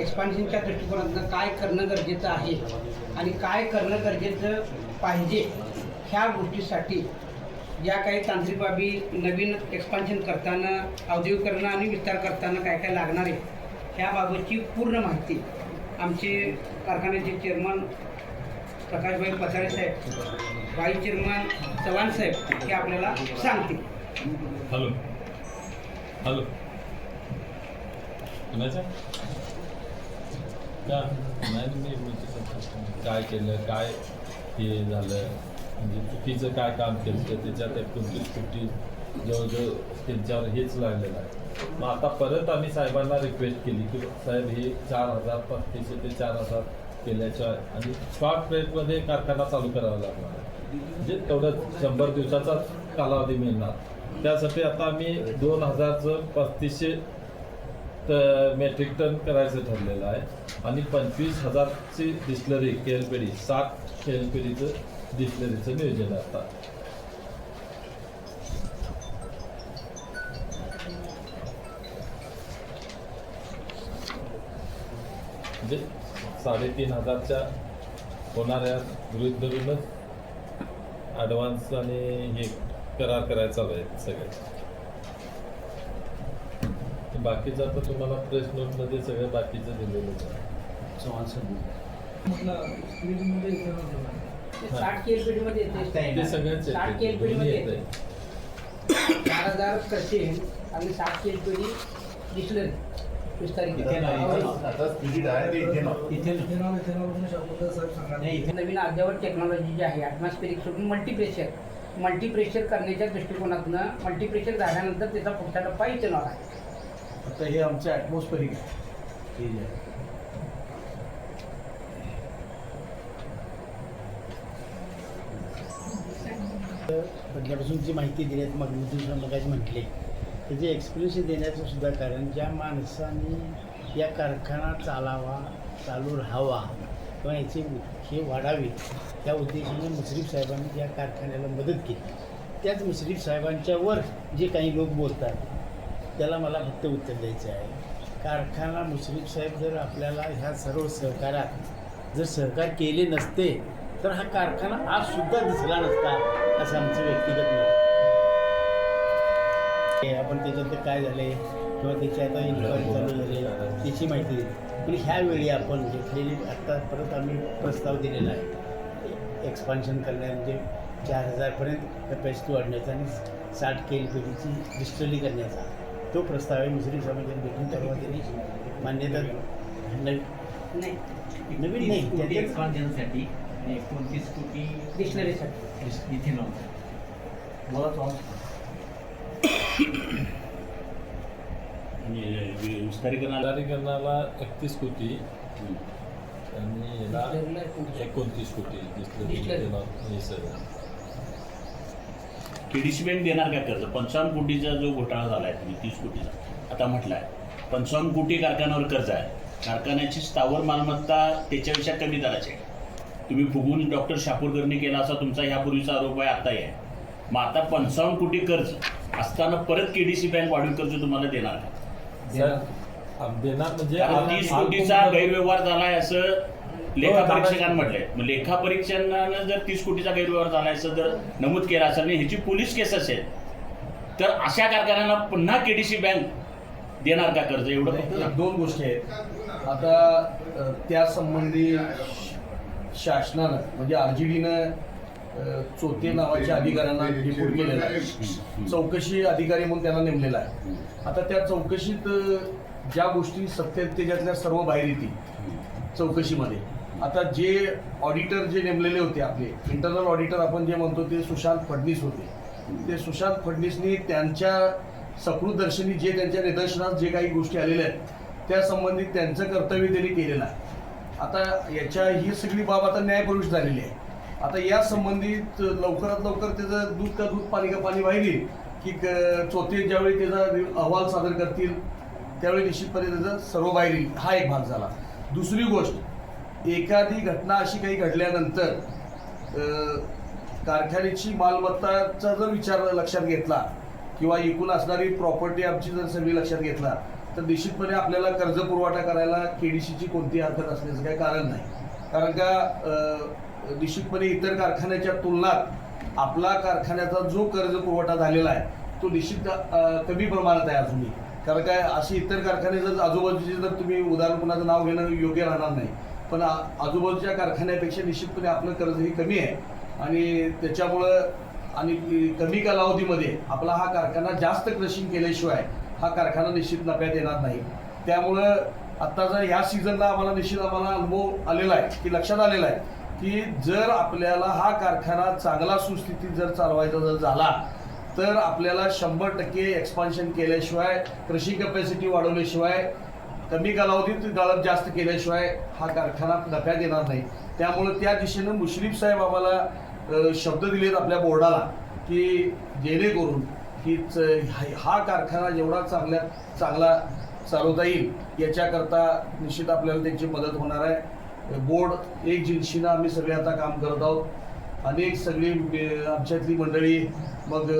एक्सपान्शनच्या दृष्टिकोनातून काय करणं गरजेचं आहे आणि काय करणं गरजेचं पाहिजे ह्या गोष्टीसाठी ज्या काही तांत्रिक बाबी नवीन एक्सपान्शन करताना औद्योगिकरण आणि विस्तार करताना काय काय लागणार आहे ह्याबाबतची पूर्ण माहिती आमचे कारखान्याचे चेअरमन प्रकाशभाई पसारे साहेब वाईस चेअरमन चव्हाण साहेब हे आपल्याला सांगतील. हॅलो. हॅलो. का? नाही मी म्हणजे काय केलं? काय हे झालं? म्हणजे चुकीचं काय काम केलं? तर त्याच्यात एकोणतीस सुट्टी जवळजवळ त्यांच्यावर हेच लागलेलं आहे. मग आता परत आम्ही साहेबांना रिक्वेस्ट केली की साहेब हे चार हजार पस्तीसशे ते चार हजार केल्याशिवाय आणि शॉर्ट पिरियडमध्ये कारखाना चालू करावा लागणार म्हणजे तेवढं शंभर दिवसाचाच कालावधी मिळणार. त्यासाठी आता आम्ही दोन हजारचं पस्तीसशे मेट्रिक टन करायचं ठरलेलं आहे. आणि पंचवीस हजारची डिस्लरी केलपेढी सात केलपेढीचं डिस्लरीचं नियोजन आहे आता. म्हणजे साडेतीन हजारच्या होणाऱ्या गृहित धरूनच ॲडव्हान्स आणि हे करार करायचा आहे आहेत बाकीचं आता तुम्हाला प्रेस नोटमध्ये सगळं बाकीचं दिलेलं आहे. केलपेटीमध्ये येते ते सगळंच येते. चार हजार कसे आणि साठ केलपेटी डिस्लरी विस्तारित इथे नाही इथे आता स्पिरिट आहे ते इथे नाही. इथे नवीन अद्यावत टेक्नॉलॉजी जी आहे ॲटमॉस्फेरिक सोडून मल्टी प्रेशर मल्टी प्रेशर करण्याच्या दृष्टिकोनातून मल्टी प्रेशर झाल्यानंतर त्याचा पुढचा टप्पा इथेनॉल आहे. तर हे आमचं ॲटमॉस्फरिक आहे. आहे. बदल्यापासून जी माहिती दिली मग मगाशी म्हटले. त्याचे एक्सपिरियन्स देण्याचं सुद्धा कारण ज्या माणसाने या कारखाना चालावा चालू राहावा किंवा याची हे वाढावी त्या उद्देशाने मुश्रीफ साहेबांनी या कारखान्याला मदत केली. त्याच मुश्रीफ साहेबांच्यावर जे काही लोक बोलतात त्याला मला फक्त उत्तर द्यायचे आहे. कारखाना मुश्रीफ साहेब जर आपल्याला ह्या सर्व सहकारात जर सहकार केले नसते तर हा कारखाना आज सुद्धा दिसला नसता असं आमचं व्यक्तिगत मत आपण त्याच्यात काय झाले किंवा त्याची आता इन्क्वायरी चालू झाली त्याची माहिती दिली. पण ह्यावेळी आपण घेतलेली आत्ता परत आम्ही प्रस्ताव दिलेला आहे. एक्सपान्शन करण्या म्हणजे चार हजारपर्यंत कपॅसिटी वाढण्याचा आणि साठ केल पेटीची डिस्टली करण्याचा. तो प्रस्ताव आहे मुस्लिम समाजाने भेटून परवा त्यांनी मान्यता नवी नाही. नवीन नाही. कोटी त्याच्यात एक्सपान्शनसाठी एकोणतीस कोटी डिस्लरीसाठी इथेनॉल मला तो आणि विस्तारीकरणाला एकतीस कोटी. आणि एकोणतीस कोटी. Distillery. डिस्लरी बँक देणार काय कर्ज? पंचावन्न कोटीचा जो घोटाळा झाला आहे तुम्ही तीस कोटीचा आता म्हटलं आहे पंचावन्न कोटी कारखान्यावर कर्ज आहे. कारखान्याची स्थावर मालमत्ता त्याच्यापेक्षा कमी दराची आहे. तुम्ही फुगून डॉक्टर शापूरकरनी केला असा तुमचा ह्यापूर्वीचा आरोप आहे आताही आहे. मग आता पंचावन्न कोटी कर्ज असताना परत केडीसी बँक वाढीव कर्ज तुम्हाला देणार का? देणार. म्हणजे तीस कोटीचा गैरव्यवहार झालाय असं लेखा परीक्षकांना म्हटलंय मग लेखा परीक्षकांना जर तीस कोटीचा गैरव्यवहार असं जर नमूद केलं असेल आणि ह्याची पोलीस केस असेल तर अशा कारखान्यांना पुन्हा केडीसी बँक देणार का कर्ज? एवढं दोन गोष्टी आहेत. आता अ, त्या संबंधी शासनानं म्हणजे आर जी डीनं चोते नावाच्या अधिकाऱ्यांना रिपोर्ट केलेला आहे. चौकशी अधिकारी म्हणून त्यांना नेमलेला आहे. आता त्या चौकशीत ज्या गोष्टी सत्य त्याच्यातल्या सर्व बाहेर येतील चौकशीमध्ये. आता जे ऑडिटर जे नेमलेले होते आपले इंटरनल ऑडिटर आपण जे म्हणतो ते सुशांत फडणीस होते. ते सुशांत फडणीसनी त्यांच्या सकृतदर्शनी जे त्यांच्या निदर्शनात जे काही गोष्टी आलेल्या आहेत त्या संबंधित त्यांचं कर्तव्य त्यांनी केलेलं आहे. आता याच्या ही सगळी बाब आता न्यायप्रविष्ट झालेली आहे. आता या संबंधित लवकरात लवकर त्याचं दूध का दूध पाणी का पाणी बाहेर येईल की क- ज्यावेळी त्याचा अहवाल सादर करतील त्यावेळी निश्चितपणे त्याचं सर्व बाहेर येईल हा एक भाग झाला. दुसरी गोष्ट एखादी घटना अशी काही घडल्यानंतर कारखान्याची मालमत्ताचा जर विचार लक्षात घेतला किंवा एकूण असणारी प्रॉपर्टी आमची जर सगळी लक्षात घेतला तर निश्चितपणे आपल्याला कर्ज पुरवठा करायला केडीसीची कोणती हरकत असण्याचं काही कारण नाही. कारण का निश्चितपणे इतर कारखान्याच्या तुलनात आपला कारखान्याचा जो कर्ज पुरवठा झालेला आहे तो निश्चित कमी प्रमाणात आहे अजूनही. कारण काय अशी इतर कारखाने जर आजूबाजूचे जर तुम्ही उदाहरण कुणाचं नाव घेणं योग्य राहणार नाही पण आ- आजूबाजूच्या कारखान्यापेक्षा निश्चितपणे आपलं कर्ज हे कमी आहे. आणि त्याच्यामुळं आणि कमी कालावधीमध्ये आपला हा कारखाना जास्त क्रशिंग केल्याशिवाय हा कारखाना निश्चित नफ्यात येणार नाही. त्यामुळं आत्ता जर ह्या सीझनला आम्हाला निश्चित आम्हाला अनुभव आलेला आहे की लक्षात आलेला आहे की जर आपल्याला हा कारखाना चांगला सुस्थितीत जर चालवायचा जर झाला तर आपल्याला शंभर टक्के एक्सपान्शन केल्याशिवाय कृषी कॅपॅसिटी वाढवल्याशिवाय कमी कालावधीत गाळप जास्त केल्याशिवाय हा कारखाना नफ्या देणार नाही. त्यामुळे त्या दिशेनं मुश्रीफ साहेब आम्हाला शब्द दिलेत आपल्या बोर्डाला की जेणेकरून की च- हा कारखाना जेवढा चांगल्या चांगला चालवता येईल याच्याकरता निश्चित आपल्याला त्यांची मदत होणार आहे. बोर्ड एक जिन्शीनं आम्ही सगळे आता काम करत आहोत. अनेक सगळी आमच्यातली मंडळी मग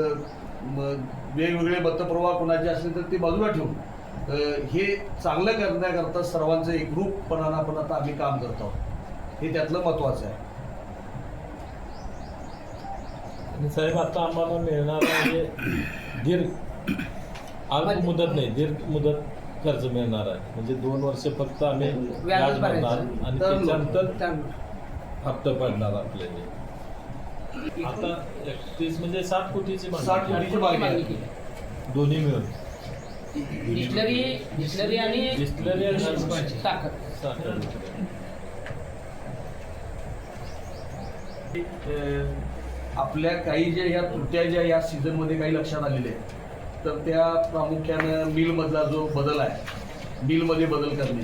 मग वेगवेगळे मतप्रवाह कुणाचे असले तर ते बाजूला ठेवून हे चांगलं करण्याकरता सर्वांचं एकरूपपणानं आपण आता आम्ही काम करत आहोत हे त्यातलं महत्त्वाचं आहे आणि साहेब आता आम्हाला मिळणार आहे दीर्घ अल्प मुदत नाही दीर्घ मुदत कर्ज मिळणार आहे म्हणजे दोन वर्ष फक्त आम्ही व्याज भरणार भरायचं. आणि. त्याच्यानंतर हप्ता पडणार आपल्याला आता एकतीस म्हणजे साठ कोटीची मागणी साठ. कोटीची मागणी. दोन्ही मिळून डिस्लरी डिस्लरी आणि डिस्टिलरी आणि साखर साखर. अं, आपल्या काही ज्या ह्या त्रुट्या ज्या या सीझनमध्ये काही लक्षात आलेल्या आहेत तर त्या प्रामुख्यानं मिलमधला जो बदल आहे मिलमध्ये बदल करणे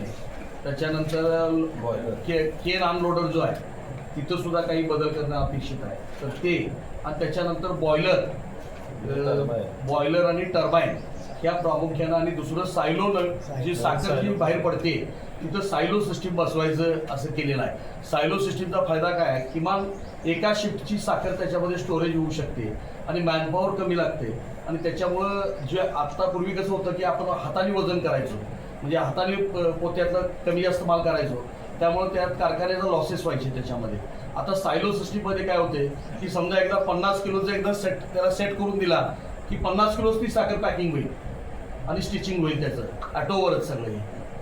त्याच्यानंतर. के केन अनलोडर जो आहे तिथं सुद्धा काही बदल करणं अपेक्षित आहे तर ते आणि त्याच्यानंतर बॉयलर. बॉयलर आणि टर्बाईन ह्या प्रामुख्यानं आणि दुसरं सायलो जी साखर जी बाहेर पडते तिथं सायलो सिस्टीम बसवायचं असं केलेलं आहे. सायलो सिस्टीमचा फायदा काय आहे? किमान एका शिफ्टची साखर त्याच्यामध्ये स्टोरेज होऊ शकते आणि मॅनपॉवर कमी लागते. आणि त्याच्यामुळं जे आत्ता पूर्वी कसं होतं की आपण हाताने वजन करायचो. म्हणजे हाताने पोत्यातलं कमी जास्त माल करायचो. त्यामुळे त्यात कारखान्याचा लॉसेस व्हायचे त्याच्यामध्ये. आता सायलो सिस्टीममध्ये काय होते की समजा एकदा पन्नास किलोचं एकदा सेट त्याला सेट करून दिला की पन्नास किलोच ती साखर पॅकिंग होईल. आणि स्टिचिंग होईल त्याचं. ॲटोवरच सगळं.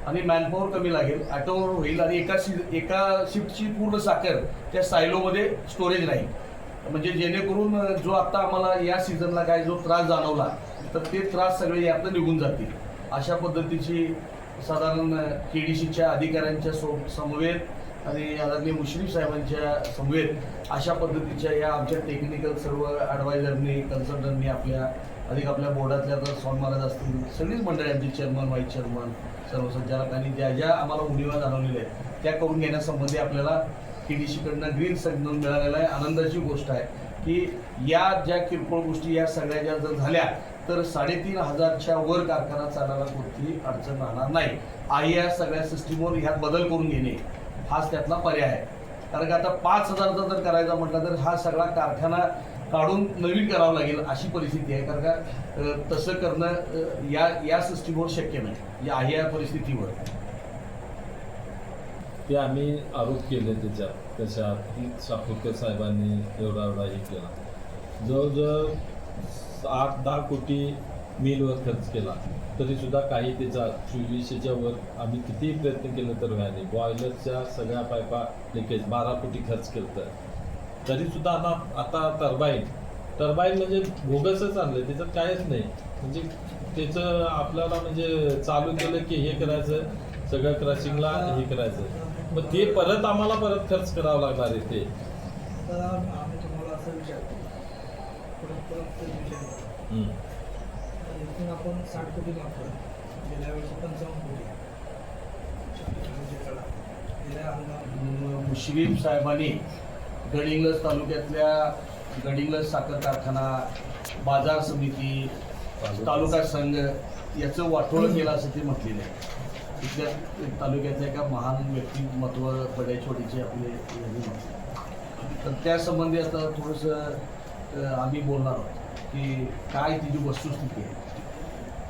आणि मॅनपॉवर कमी लागेल. ॲटोवर होईल आणि एका शि एका शिफ्टची पूर्ण साखर त्या सायलोमध्ये स्टोरेज राहील. म्हणजे जेणेकरून जो आत्ता आम्हाला या सीझनला काय जो त्रास जाणवला तर ते त्रास सगळे यातनं निघून जातील. अशा पद्धतीची साधारण के डी सीच्या अधिकाऱ्यांच्या सो समवेत आणि आदरणीय मुश्रीफ साहेबांच्या समवेत अशा पद्धतीच्या या आमच्या टेक्निकल सर्व ॲडवायझरनी कन्सल्टंटनी आपल्या अधिक आपल्या बोर्डातल्या तर स्वामी महाराज असतील सगळीच मंडळी आमची चेअरमन व्हाईस चेअरमन सर्व संचालकांनी ज्या ज्या आम्हाला उणीवा जाणवलेल्या आहेत त्या करून घेण्यासंबंधी आपल्याला के डी सीकडनं ग्रीन सिग्नल मिळालेला आहे. आनंदाची गोष्ट आहे की या ज्या किरकोळ गोष्टी या सगळ्या ज्या जर झाल्या तर साडेतीन हजारच्या वर कारखाना चालायला कोणतीही अडचण राहणार नाही. आहे या सगळ्या सिस्टीमवर ह्यात बदल करून घेणे हाच त्यातला पर्याय आहे. कारण का आता पाच हजारचा जर करायचा म्हटलं तर हा सगळा कारखाना काढून नवीन करावं लागेल अशी परिस्थिती आहे. कारण का तसं करणं या या सिस्टीमवर शक्य नाही. या आहे या परिस्थितीवर. ते आम्ही आरोप केले त्याच्यात. त्याच्या की साहेबांनी एवढा एवढा हे केला. जवळजवळ आठ दहा कोटी मिलवर खर्च केला. तरी सुद्धा काही त्याचा चोवीसशेच्या वर आम्ही कितीही प्रयत्न केले तर व्हायला नाही बॉयलरच्या सगळ्या पायपा लिकेज बारा कोटी खर्च केलं तर तरी सुद्धा आता आता टर्बाईन टर्बाईन म्हणजे भोगसच आणलं त्याच्यात काहीच नाही. म्हणजे त्याचं आपल्याला म्हणजे चालू केलं की हे करायचं सगळं क्रशिंगला हे करायचं. मग ते परत आम्हाला परत खर्च करावा लागणार आहे ते. तर आम्ही तुम्हाला असं विचारतो. इथून आपण साठ कोटी मागतो गेल्या वर्षी पंचावन्न कोटी म्हणजे मुश्रीफ साहेबांनी गडिंग्लज तालुक्यातल्या गडिंग्लज साखर कारखाना बाजार समिती तालुका संघ याचं वाटोळं केलं असं ते म्हटलेलं आहे. तिथल्या तालुक्यातल्या एका महान व्यक्तिमत्व बड्या छोटीचे आपले तर त्यासंबंधी आता थोडंसं आम्ही बोलणार आहोत की काय तिची वस्तुस्थिती आहे.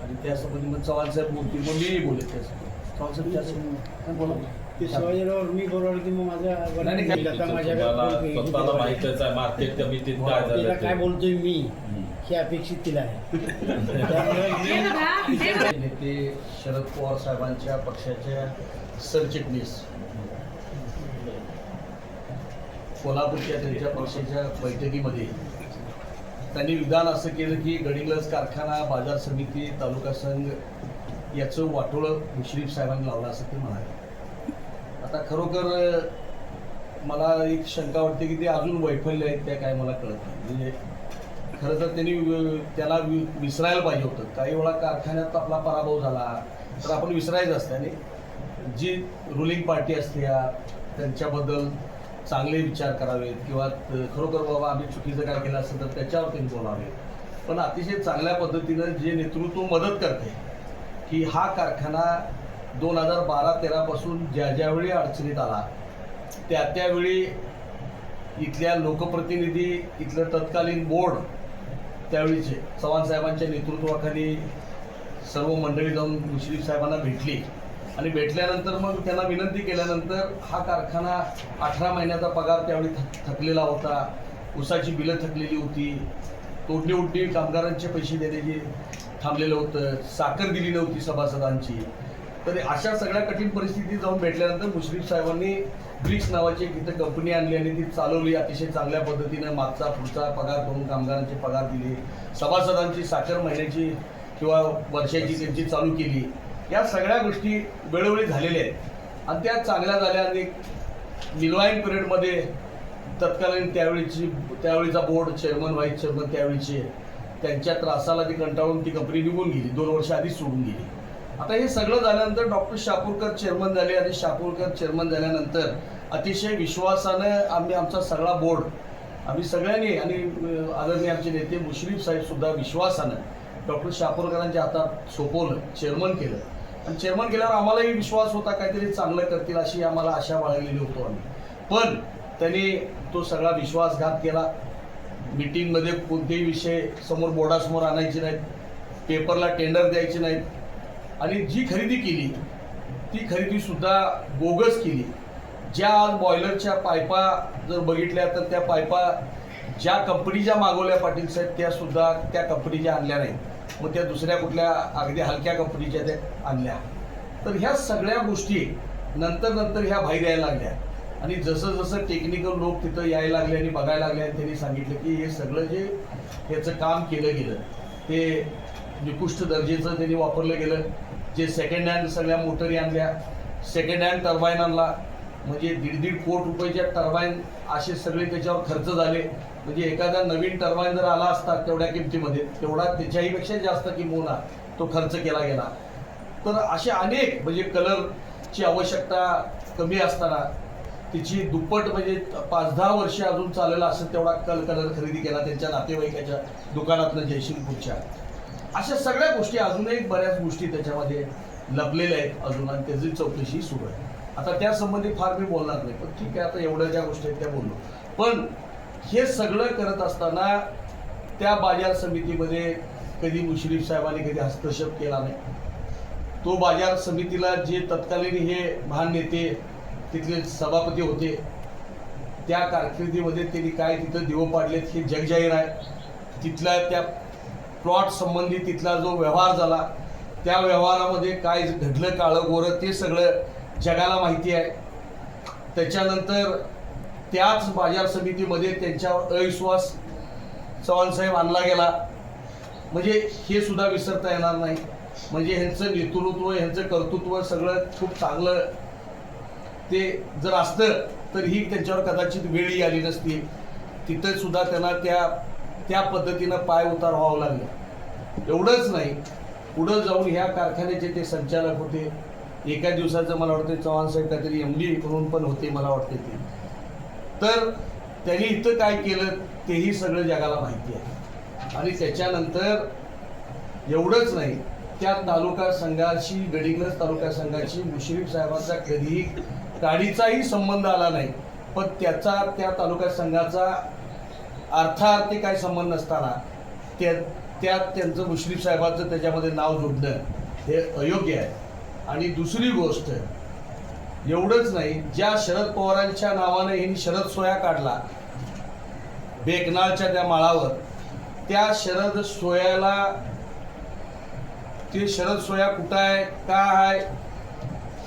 आणि त्या संबंधी मग चव्हाण साहेब बोलतील. मग मीही बोलेल त्यासाठी चव्हाण साहेब बोला. ते शिवाजीराव मी बरोबर की मग माझ्या नाही, नाही, वडिलांनी आता माझ्याकडे तुम्हाला फोन केली. स्वतःला माहितच आहे मार्केट कमिटीत काय तिला झालं काय ते. बोलतोय मी. हे अपेक्षित तिला आहे. त्यामुळे मी नेते शरद पवार साहेबांच्या पक्षाच्या सरचिटणीस कोल्हापूरच्या त्यांच्या पक्षाच्या बैठकीमध्ये त्यांनी विधान असं केलं की गडिंगलज कारखाना बाजार समिती तालुका संघ याचं वाटोळं मुश्रीफ साहेबांनी लावलं असं ते म्हणाले. आता खरोखर मला एक शंका वाटते की ते अजून वैफल्य आहेत त्या काय मला कळत नाही. म्हणजे खरं तर त्यांनी त्याला वि- विसरायला पाहिजे होतं. काही वेळा कारखान्यात आपला पराभव झाला तर आपण विसरायचं असतं. आणि जी रुलिंग पार्टी असते या त्यांच्याबद्दल चांगले विचार करावेत किंवा खरोखर बाबा आम्ही चुकीचं काय केलं असेल तर त्याच्यावर त्यांनी बोलावे पण अतिशय चांगल्या पद्धतीनं जे नेतृत्व मदत करते की हा कारखाना दोन हजार बारा तेरापासून ज्या ज्यावेळी अडचणीत आला त्या त्यावेळी इथल्या लोकप्रतिनिधी इथलं तत्कालीन बोर्ड त्यावेळीचे चव्हाण साहेबांच्या नेतृत्वाखाली सर्व मंडळी जाऊन मुश्रीफ साहेबांना भेटली. आणि भेटल्यानंतर मग त्यांना विनंती केल्यानंतर हा कारखाना अठरा महिन्याचा पगार त्यावेळी थक थकलेला होता. उसाची बिलं थकलेली होती. तोडणी उडणी कामगारांचे पैसे देण्याचे थांबलेलं होतं. साखर दिली नव्हती सभासदांची. तर अशा सगळ्या कठीण परिस्थितीत जाऊन भेटल्यानंतर मुश्रीफ साहेबांनी ब्रिक्स नावाची एक इथं कंपनी आणली आणि ती चालवली. अतिशय चांगल्या पद्धतीनं मागचा पुढचा पगार करून कामगारांचे पगार दिले. सभासदांची साखर महिन्याची किंवा वर्षाची त्यांची चालू केली. या सगळ्या गोष्टी वेळोवेळी झालेल्या आहेत. आणि त्या चांगल्या झाल्या आणि निलवाईन पिरियडमध्ये तत्कालीन त्यावेळीची त्यावेळीचा बोर्ड चेअरमन व्हाईस चेअरमन त्यावेळीचे त्यांच्या त्रासाला ती कंटाळून ती कंपनी निघून गेली. दोन वर्ष आधीच सोडून गेली. आता हे सगळं झाल्यानंतर डॉक्टर शापूरकर चेअरमन झाले आणि शापूरकर चेअरमन झाल्यानंतर अतिशय विश्वासानं आम्ही आमचा सगळा बोर्ड आम्ही सगळ्यांनी आणि आदरणीय आमचे नेते मुश्रीफ साहेबसुद्धा विश्वासानं डॉक्टर शापूरकरांच्या हातात सोपवलं चेअरमन केलं आणि चेअरमन केल्यावर आम्हालाही विश्वास होता काहीतरी चांगलं करतील अशी आम्हाला आशा बाळगलेली होतो आम्ही. पण त्यांनी तो सगळा विश्वासघात केला. मीटिंगमध्ये कोणतेही विषय समोर बोर्डासमोर आणायचे नाहीत पेपरला टेंडर द्यायचे नाहीत. आणि जी खरेदी केली ती खरेदीसुद्धा बोगस केली. ज्या आज बॉयलरच्या पायपा जर बघितल्या तर त्या पायपा ज्या कंपनीच्या मागवल्या पाटील साहेब त्यासुद्धा त्या कंपनीच्या आणल्या नाहीत. मग त्या दुसऱ्या कुठल्या अगदी हलक्या कंपनीच्या त्या आणल्या. तर ह्या सगळ्या गोष्टी नंतर नंतर ह्या बाहेर यायला लागल्या. आणि जसं जसं टेक्निकल लोक तिथं यायला लागले आणि बघायला लागले आणि त्यांनी सांगितलं की हे सगळं जे ह्याचं काम केलं गेलं ते निकृष्ट दर्जेचं त्यांनी वापरलं गेलं. जे सेकंड हँड सगळ्या मोटरी आणल्या सेकंड हँड टर्बाईन आणला म्हणजे दीड दीड कोट रुपयाच्या टर्बाईन असे सगळे त्याच्यावर खर्च झाले. म्हणजे एखादा नवीन टर्बाईन जर आला असता तेवढ्या किमतीमध्ये तेवढा त्याच्याहीपेक्षा जास्त किंमोना तो खर्च केला गेला. तर असे अनेक म्हणजे कलरची आवश्यकता कमी असताना तिची दुप्पट म्हणजे पाच दहा वर्ष अजून चाललेला असं तेवढा कल कलर खरेदी केला त्यांच्या नातेवाईकाच्या दुकानातनं जयशिंगपूरच्या अशा सगळ्या गोष्टी अजूनही बऱ्याच गोष्टी त्याच्यामध्ये लपलेल्या आहेत अजून आणि त्याची चौकशी सुरू आहे. आता त्या संबंधी फार मी बोलणार नाही पण ठीक आहे आता एवढ्या ज्या गोष्टी आहेत त्या बोललो. पण हे सगळं करत असताना त्या बाजार समितीमध्ये कधी मुश्रीफ साहेबांनी कधी हस्तक्षेप केला नाही. तो बाजार समितीला जे तत्कालीन हे महान नेते तिथले सभापती होते त्या कारकिर्दीमध्ये त्यांनी काय तिथं दिवं पाडलेत हे जगजाहीर आहे. तिथल्या त्या प्लॉट संबंधी तिथला जो व्यवहार झाला त्या व्यवहारामध्ये काय घडलं काळं गोरं ते सगळं जगाला माहिती आहे. त्याच्यानंतर त्याच बाजार समितीमध्ये त्यांच्यावर अविश्वास चव्हाणसाहेब आणला गेला. म्हणजे हे सुद्धा विसरता येणार नाही. म्हणजे ह्यांचं नेतृत्व ह्यांचं कर्तृत्व सगळं खूप चांगलं ते जर असतं तर ही त्यांच्यावर कदाचित वेळही आली नसती. तिथं सुद्धा त्यांना त्या त्या पद्धतीनं पाय उतार व्हावं लागलं. एवढंच नाही. पुढं जाऊन ह्या कारखान्याचे ते संचालक होते एका दिवसाचं मला वाटतं चव्हाण साहेब काहीतरी एम डी म्हणून पण होते मला वाटते ते. तर त्यांनी इथं काय केलं तेही सगळं जगाला माहिती आहे. आणि त्याच्यानंतर एवढंच नाही त्या तालुका संघाशी गडिंगज तालुका संघाशी मुश्रीफ साहेबांचा कधीही काडीचाही संबंध आला नाही. पण त्याचा त्या तालुका संघाचा अर्थार्थी काय संबंध नसताना त्या त्यात त्यांचं मुश्रीफ साहेबाचं त्याच्यामध्ये नाव जोडणं हे अयोग्य आहे. आणि दुसरी गोष्ट एवढंच नाही ज्या शरद पवारांच्या नावाने यांनी शरद सोया काढला बेकनाळच्या त्या माळावर त्या शरद सोयाला ते शरद सोया कुठं आहे का आहे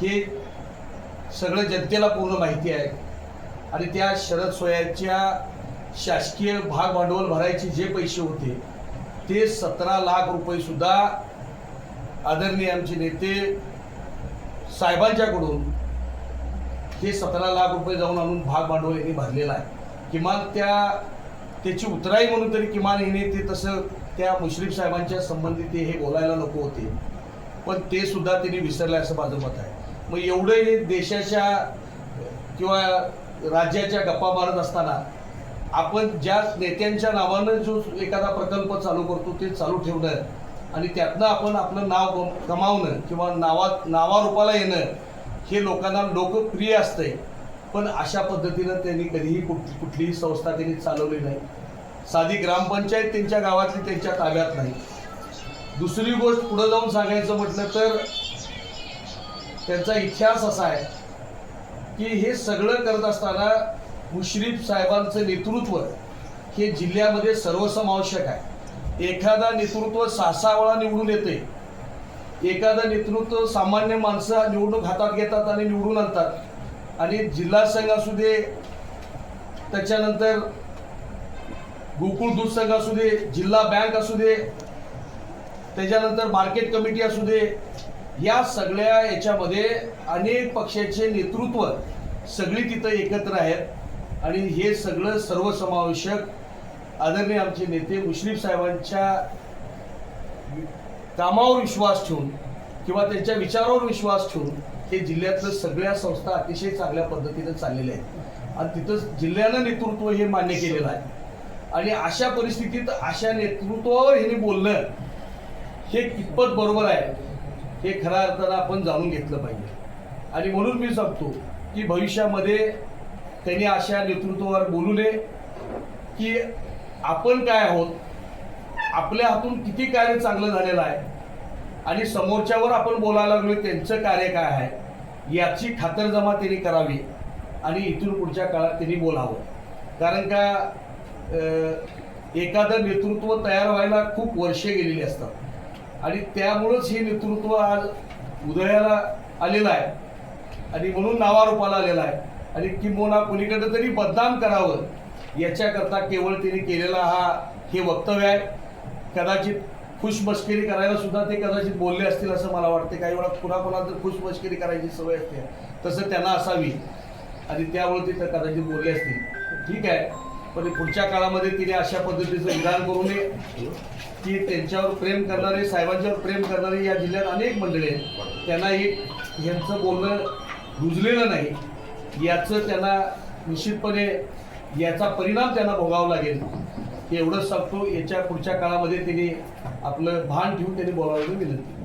हे सगळं जनतेला पूर्ण माहिती आहे. आणि त्या शरद सोयाच्या शासकीय भाग भांडवल भरायचे जे पैसे होते ते सतरा लाख रुपये सुद्धा आदरणीय आमचे नेते साहेबांच्याकडून हे सतरा लाख रुपये जाऊन आणून भाग भांडवल यांनी भरलेलं आहे. किमान त्या त्याची उतराई म्हणून तरी किमान हिने ते तसं त्या मुश्रीफ साहेबांच्या संबंधित ते हे बोलायला नको होते. पण ते सुद्धा त्यांनी विसरलं असं माझं मत आहे. मग एवढे देशाच्या किंवा राज्याच्या गप्पा मारत असताना आपण ज्या नेत्यांच्या नावानं जो एखादा प्रकल्प चालू करतो ते चालू ठेवणं आणि त्यातनं आपण आपलं नाव गम- कमावणं किंवा नावात नावारूपाला येणं हे लोकांना लोकप्रिय असतंय. पण अशा पद्धतीनं त्यांनी कधीही कुठ कुठलीही संस्था त्यांनी चालवली नाही. साधी ग्रामपंचायत त्यांच्या गावातली त्यांच्या ताब्यात नाही. दुसरी गोष्ट पुढं जाऊन सांगायचं म्हटलं तर त्यांचा इतिहास असा आहे की हे सगळं करत असताना मुश्रीफ साहेबांचं नेतृत्व हे जिल्ह्यामध्ये सर्वसमावश्यक आहे. एखादा नेतृत्व सहा सहा वेळा निवडून येते. एखादं नेतृत्व सामान्य माणसं निवडणूक हातात घेतात आणि निवडून आणतात. आणि जिल्हा संघ असू दे त्याच्यानंतर गोकुळ दूध संघ असू दे जिल्हा बँक असू दे त्याच्यानंतर मार्केट कमिटी असू दे या सगळ्या याच्यामध्ये अनेक पक्षाचे नेतृत्व सगळी तिथं एकत्र आहेत. आणि हे सगळं सर्वसमावेशक आदरणीय आमचे नेते मुश्रीफ साहेबांच्या कामावर विश्वास ठेवून किंवा त्यांच्या विचारावर विश्वास ठेवून हे जिल्ह्यातलं सगळ्या संस्था अतिशय चांगल्या पद्धतीने चाललेल्या आहेत. आणि तिथं जिल्ह्यानं नेतृत्व हे मान्य केलेलं आहे. आणि अशा परिस्थितीत अशा नेतृत्वावर हे बोलणं हे कितपत बरोबर आहे हे खऱ्या अर्थानं आपण जाणून घेतलं पाहिजे. आणि म्हणून मी सांगतो की भविष्यामध्ये त्यांनी अशा नेतृत्वावर बोलू नये की आपण काय आहोत? आपल्या हातून किती कार्य चांगलं झालेलं आहे? आणि समोरच्यावर आपण बोलायला लागलो त्यांचं कार्य काय आहे? याची खातरजमा त्यांनी करावी आणि इथून पुढच्या काळात त्यांनी बोलावं. कारण का एखादं नेतृत्व तयार व्हायला खूप वर्षे गेलेली असतात. आणि त्यामुळंच हे नेतृत्व आज उदयाला आलेलं आहे. आणि म्हणून नावारूपाला आलेला आहे. आणि किंबोना कुणीकडे तरी बदनाम करावं. याच्याकरता केवळ तिने केलेला हा हे वक्तव्य आहे. कदाचित खुशमस्करी करायला सुद्धा ते कदाचित बोलले असतील असं मला वाटते काही वेळा पुन्हा पुन्हा तर खुशमस्करी करायची सवय असते. तसं त्यांना असावी. आणि त्यामुळे ते तर कदाचित बोलले असतील. ठीक आहे. पण पुढच्या काळामध्ये तिने अशा पद्धतीचं विधान करू नये. की त्यांच्यावर प्रेम करणारे साहेबांच्यावर प्रेम करणारे या जिल्ह्यात अनेक मंडळी आहेत. त्यांना एक यांचं बोलणं रुजलेलं नाही. याचं त्यांना निश्चितपणे याचा परिणाम त्यांना भोगावा लागेल. हे एवढंच सांगतो याच्या पुढच्या काळामध्ये त्यांनी आपलं भान ठेवून त्यांनी बोलावं विनंती.